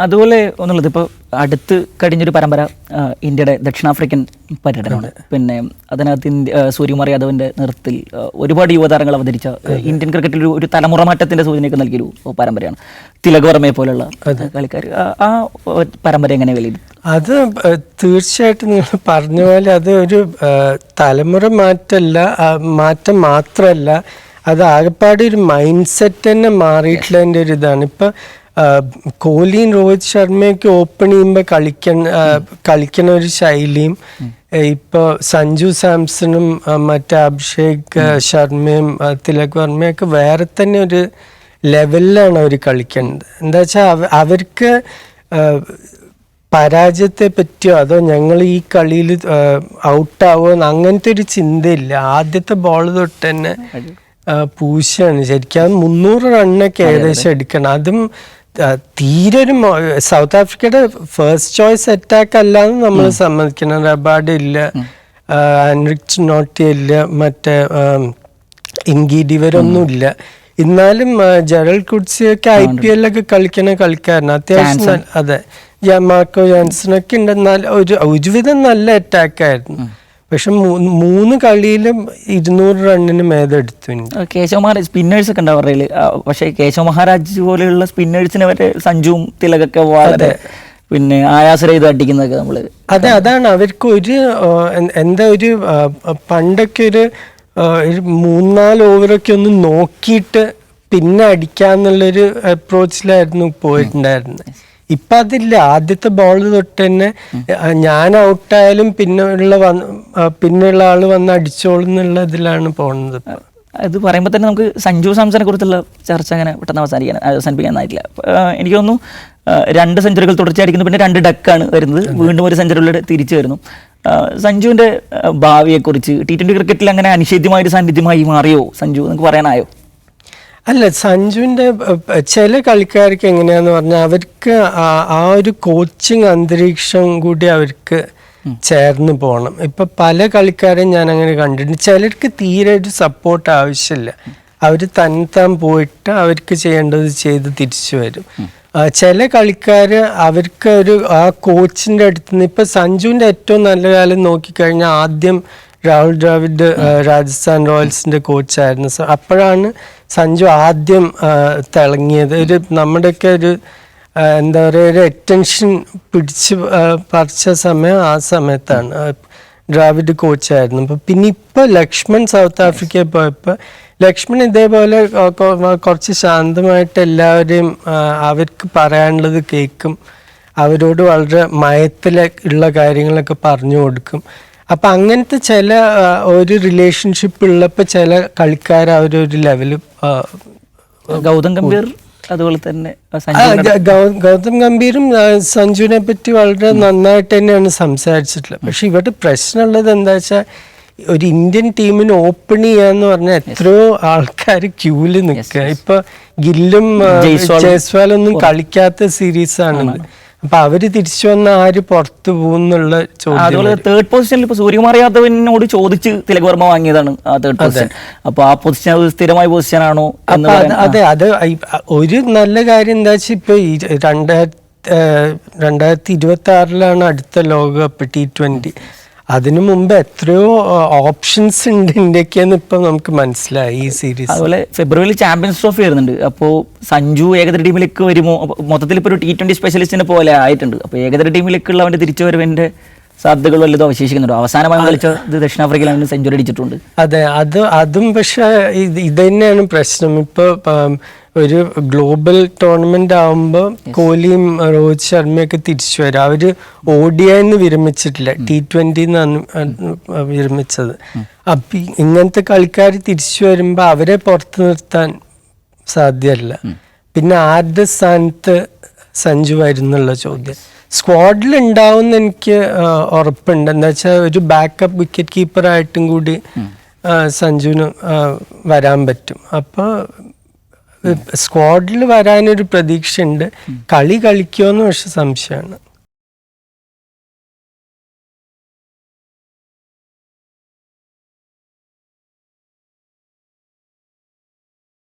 അതുപോലെ ഒന്നുള്ളത്. ഇപ്പോൾ അടുത്ത് കഴിഞ്ഞൊരു പരമ്പര ഇന്ത്യയുടെ ദക്ഷിണാഫ്രിക്കൻ പര്യടനമാണ് പിന്നെ അതിനകത്ത് ഇന്ത്യ സൂര്യകുമാർ യാദവിന്റെ നേതൃത്വത്തിൽ ഒരുപാട് യുവതാരങ്ങൾ അവതരിച്ച ഇന്ത്യൻ ക്രിക്കറ്റിൽ ഒരു തലമുറ മാറ്റത്തിന്റെ സൂചനയൊക്കെ നൽകിയൊരു പരമ്പരയാണ്. തിലക് വർമ്മയെ പോലുള്ള കളിക്കാർ ആ- പരമ്പര എങ്ങനെ വിലയിരുത്തും? അത് തീർച്ചയായിട്ടും നിങ്ങൾ പറഞ്ഞ പോലെ അത് ഒരു തലമുറ മാറ്റമല്ല മാറ്റം മാത്രമല്ല അത് ആകെപ്പാടെ ഒരു മൈൻഡ് സെറ്റ് തന്നെ മാറിയിട്ടുള്ളതിന്റെ ഒരു ഇതാണ്. ഇപ്പം കോഹ്ലിയും രോഹിത് ശർമ്മയൊക്കെ ഓപ്പൺ ചെയ്യുമ്പോൾ കളിക്കണ ആ, കളിക്കണ ഒരു ശൈലിയും ഇപ്പോൾ സഞ്ജു സാംസണും മറ്റേ അഭിഷേക് ശർമ്മയും തിലക് വർമ്മയൊക്കെ വേറെ തന്നെ ഒരു ലെവലിലാണ് അവർ കളിക്കേണ്ടത് എന്താ വെച്ചാൽ അവർക്ക് പരാജയത്തെ പറ്റിയോ അതോ ഞങ്ങൾ ഈ കളിയിൽ ഔട്ടാവോ അങ്ങനത്തെ ഒരു ചിന്തയില്ല. ആദ്യത്തെ ബോൾ തൊട്ട് തന്നെ പൂശാണ്. ശരിക്കും അത് മുന്നൂറ് റണ്ണൊക്കെ ഏകദേശം എടുക്കണം. അതും തീരെ ഒരു സൗത്ത് ആഫ്രിക്കയുടെ ഫസ്റ്റ് ചോയ്സ് അറ്റാക്ക് അല്ലാന്ന് നമ്മൾ സമ്മതിക്കണം. റബാഡ് ഇല്ല. ആൻറിച്ച് നോട്ടി ഇല്ല. മറ്റേ ഇൻഗീഡ് ഇവരൊന്നും ഇല്ല. എന്നാലും ജെറൽ കുഡ്സിയൊക്കെ ഐ പി എല്ലൊക്കെ കളിക്കണ കളിക്കാരനാണ് അത്യാവശ്യം അതെ. മാർക്കോ ജാൻസണൊക്കെ ഉണ്ട് എന്നാൽ ഒരു ഒരുവിധം നല്ല അറ്റാക്ക് ആയിരുന്നു. പക്ഷെ മൂന്ന് കളിയിലും ഇരുന്നൂറ് റണ്ണിന് മേതെടുത്തു എടുത്തു കേശവ മഹാരാജ് സ്പിന്നേഴ്സ് ഒക്കെ ഉണ്ടാവും അവരുടെ പക്ഷേ കേശവ മഹാരാജ് പോലെയുള്ള സ്പിന്നേഴ്സിനെ വരെ സഞ്ജുവും തിലകൊക്കെ വളരെ പിന്നെ ആയാസരഹിതം അടിക്കുന്നതൊക്കെ നമ്മൾ അതെ അതാണ്. അവർക്ക് ഒരു എന്താ ഒരു പണ്ടൊക്കെ ഒരു മൂന്നാൽ ഓവറൊക്കെ ഒന്ന് നോക്കിയിട്ട് പിന്നെ അടിക്കാന്നുള്ളൊരു അപ്രോച്ചിലായിരുന്നു പോയിട്ടുണ്ടായിരുന്നത്. ഇപ്പൊ അതില്ല. ആദ്യത്തെ ബോൾ തൊട്ട് തന്നെ ഞാൻ ഔട്ടായാലും പിന്നെ ഉള്ള വന്ന് പിന്നെയുള്ള ആൾ വന്ന് അടിച്ചോളും എന്നുള്ള ഇതിലാണ് പോണത് അത് ഇത് പറയുമ്പോൾ തന്നെ നമുക്ക് സഞ്ജു സാംസനെ കുറിച്ചുള്ള ചർച്ച അങ്ങനെ പെട്ടെന്ന് അവസാനിക്കാൻ അവസാനിപ്പിക്കാനായിട്ടില്ല. എനിക്ക് തോന്നുന്നു രണ്ട് സെഞ്ചുറികൾ തുടർച്ചയായിരിക്കുന്നു. പിന്നെ രണ്ട് ഡക്കാണ് വരുന്നത്. വീണ്ടും ഒരു സെഞ്ചുറിയിലൂടെ തിരിച്ചു വരുന്നു. സഞ്ജുവിന്റെ ഭാവിയെക്കുറിച്ച് ടി ട്വന്റി ക്രിക്കറ്റിൽ അങ്ങനെ അനിഷേധ്യമായ ഒരു സാന്നിധ്യമായി മാറിയോ സഞ്ജു? നിങ്ങൾക്ക് പറയാനായോ? അല്ല സഞ്ജുവിന്റെ ചില കളിക്കാർക്ക് എങ്ങനെയാന്ന് പറഞ്ഞാൽ അവർക്ക് ആ- ഒരു കോച്ചിങ് അന്തരീക്ഷം കൂടി അവർക്ക് ചേർന്ന് പോകണം ഇപ്പം പല കളിക്കാരെയും ഞാൻ അങ്ങനെ കണ്ടിട്ടുണ്ട്. ചിലർക്ക് തീരെ ഒരു സപ്പോർട്ട് ആവശ്യമില്ല അവർ തന്നെത്താൻ പോയിട്ട് അവർക്ക് ചെയ്യേണ്ടത് ചെയ്ത് തിരിച്ചു വരും. ചില കളിക്കാർ അവർക്ക് ഒരു ആ കോച്ചിന്റെ അടുത്ത് നിന്ന് ഇപ്പം സഞ്ജുവിന്റെ ഏറ്റവും നല്ല കാലം നോക്കിക്കഴിഞ്ഞാൽ ആദ്യം രാഹുൽ ദ്രാവിഡ് രാജസ്ഥാൻ റോയൽസിന്റെ കോച്ചായിരുന്നു. അപ്പോഴാണ് സഞ്ജു ആദ്യം തിളങ്ങിയത്. ഒരു നമ്മുടെയൊക്കെ ഒരു എന്താ പറയുക ഒരു അറ്റൻഷൻ പിടിച്ച് പറിച്ച സമയം ആ സമയത്താണ്. ദ്രാവിഡ് കോച്ചായിരുന്നു. അപ്പൊ പിന്നെ ഇപ്പൊ ലക്ഷ്മൺ സൗത്ത് ആഫ്രിക്കയിൽ പോയപ്പോ ലക്ഷ്മൺ ഇതേപോലെ കുറച്ച് ശാന്തമായിട്ട് എല്ലാവരെയും അവർക്ക് പറയാനുള്ളത് കേൾക്കും. അവരോട് വളരെ മയത്തിലെ ഉള്ള കാര്യങ്ങളൊക്കെ പറഞ്ഞു കൊടുക്കും. അപ്പൊ അങ്ങനത്തെ ചില ഒരു റിലേഷൻഷിപ്പ് ഉള്ളപ്പോൾ ചില കളിക്കാർ അവരൊരു ലെവൽ ഗൗതം ഗംഭീർ അതുപോലെ തന്നെ ഗൗതം ഗംഭീറും സഞ്ജുവിനെ പറ്റി വളരെ നന്നായിട്ട് തന്നെയാണ് സംസാരിച്ചിട്ടുള്ളത്. പക്ഷെ ഇവിടെ പ്രശ്നമുള്ളത് എന്താ വെച്ചാൽ ഒരു ഇന്ത്യൻ ടീമിന് ഓപ്പൺ ചെയ്യാന്ന് പറഞ്ഞാൽ എത്രയോ ആൾക്കാർ ക്യൂൽ നിൽക്കുക ഇപ്പൊ ഗില്ലും ഒന്നും ജയ്സ്വാലൊന്നും കളിക്കാത്ത സീരീസ് ആണ്. അപ്പൊ അവർ തിരിച്ചു വന്ന ആര് പുറത്തു പോകുന്നുള്ള ചോദ്യം അതുപോലെ തേർഡ് പൊസിഷനിൽ ഇപ്പൊ സൂര്യകുമാർ യാദവിനോട് ചോദിച്ച് തിലക് വർമ്മ വാങ്ങിയതാണ് ആ തേർഡ് പൊസിഷൻ അപ്പൊ ആ പൊസിഷൻ സ്ഥിരമായ പൊസിഷൻ ആണോ അത് അതെ ഒരു നല്ല കാര്യം എന്താ വെച്ചാൽ ഇപ്പൊ ഈ രണ്ടായിരത്തി രണ്ടായിരത്തി ഇരുപത്തി ആറിലാണ് അടുത്ത ലോകകപ്പ് ടി ട്വന്റി അതിനു മുമ്പ് എത്രയോ ഓപ്ഷൻസ് ഉണ്ട് ഇന്ത്യക്കെന്ന് ഇപ്പം നമുക്ക് മനസ്സിലായി ഈ സീരീസ് അതുപോലെ ഫെബ്രുവരിയിൽ ചാമ്പ്യൻസ് ട്രോഫി വരുന്നുണ്ട്. അപ്പോൾ സഞ്ജു ഏകദിന ടീമിലേക്ക് വരുമോ? മൊത്തത്തിൽ ഇപ്പോൾ ഒരു ടി ട്വന്റി സ്പെഷ്യലിസ്റ്റിനെ പോലെ ആയിട്ടുണ്ട്. അപ്പോൾ ഏകദിന ടീമിലേക്കുള്ള അവന്റെ തിരിച്ചു വരവിന്റെ സാധ്യതകൾ വല്ലതും അവശേഷിക്കുന്നുണ്ടോ. അവസാനമായി കളിച്ച ദക്ഷിണാഫ്രിക്കയിൽ സെഞ്ചുറി അടിച്ചിട്ടുണ്ട്. അതെ അത് അതും പക്ഷെ ഇത് ഇത് തന്നെയാണ് പ്രശ്നം. ഇപ്പൊ ഒരു ഗ്ലോബൽ ടൂർണമെന്റ് ആവുമ്പോൾ കോഹ്ലിയും രോഹിത് ശർമ്മയൊക്കെ തിരിച്ചു വരും. അവർ ഓഡിയെന്ന് വിരമിച്ചിട്ടില്ല. ടി ട്വന്റി വിരമിച്ചത്. അപ്പൊ ഇങ്ങനത്തെ കളിക്കാർ തിരിച്ചു വരുമ്പോൾ അവരെ പുറത്തു നിർത്താൻ സാധ്യമല്ല പിന്നെ ആരുടെ സ്ഥാനത്ത് സഞ്ജു വരുന്നുള്ള ചോദ്യം. സ്ക്വാഡിൽ ഉണ്ടാവുമെന്ന് എനിക്ക് ഉറപ്പുണ്ട്. എന്താ വെച്ചാൽ ഒരു ബാക്കപ്പ് വിക്കറ്റ് കീപ്പറായിട്ടും കൂടി സഞ്ജുവിന് വരാൻ പറ്റും. അപ്പോൾ സ്ക്വാഡിൽ വരാനൊരു പ്രതീക്ഷയുണ്ട്. കളി കളിക്കുമോ എന്ന് പക്ഷെ സംശയമാണ്.